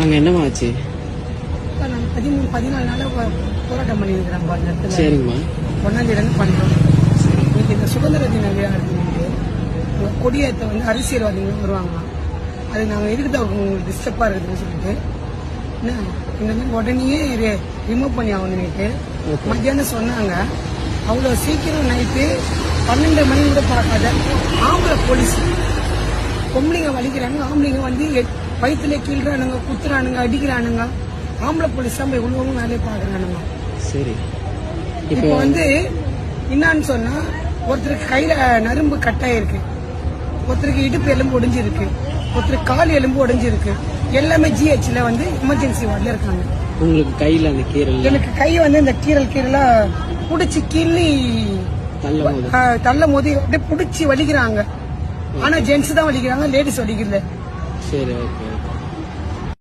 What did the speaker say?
அங்க என்னமா ஆச்சு? பதிமூணு பதினாலு நாளா போராட்டம் பண்ணியிருக்கிறோம் அந்த இடத்துல. சரிங்கம்மா ஒன்னாம் தேதி பண்றோம் இன்னைக்கு இந்த சுதந்திர தின விழா நடத்தினது கொடியேற்ற வந்து அரசியல்வாதிகள் வருவாங்க அது நாங்கள் எதுக்கு உங்களுக்கு டிஸ்டர்பாக இருக்குதுன்னு சொல்லிட்டு. என்ன? இந்த மாதிரி ரிமூவ் பண்ணி ஆகணும்னுட்டு Okay. மத்தியானம் சொன்னாங்க. அவ்வளோ சீக்கிரம் நைட்டு பன்னெண்டு மணி கூட பார்க்காத ஆம்பளை போலீஸ். பொம்பளைங்க வலிக்கிறாங்க ஆம்பளைங்க வந்து வயித்துல கீழ்றானுங்க குத்துறானுங்க அடிக்கிறானுங்க. ஆம்பளை போலீஸ் தான் போய் உள்ளவங்க வேலையை பார்க்குறானுங்க. சரி. இப்போ வந்து என்னன்னு சொன்னா ஒருத்தருக்கு கையில நரம்பு கட்டாயிருக்கு. ஒருத்தருக்கு இடுப்பு எலும்பு ஒடிஞ்சிருக்கு. ஒருத்தருக்கு கால் எலும்பு ஒடிஞ்சிருக்கு. எல்லாமே ஜிஹெச்ல வந்து எமர்ஜென்சி வார்டில் இருக்காங்க. உங்களுக்கு கையில அந்த கீரல் எனக்கு கை வந்து இந்த கீரல் கீரலா புடிச்சு கிள்ளி தள்ளும் போது அப்படியே புடிச்சு வலிக்கிறாங்க. ஆனா ஜென்ஸ் தான் வலிக்கிறாங்க லேடிஸ் வலிக்கல. சரி ஓகே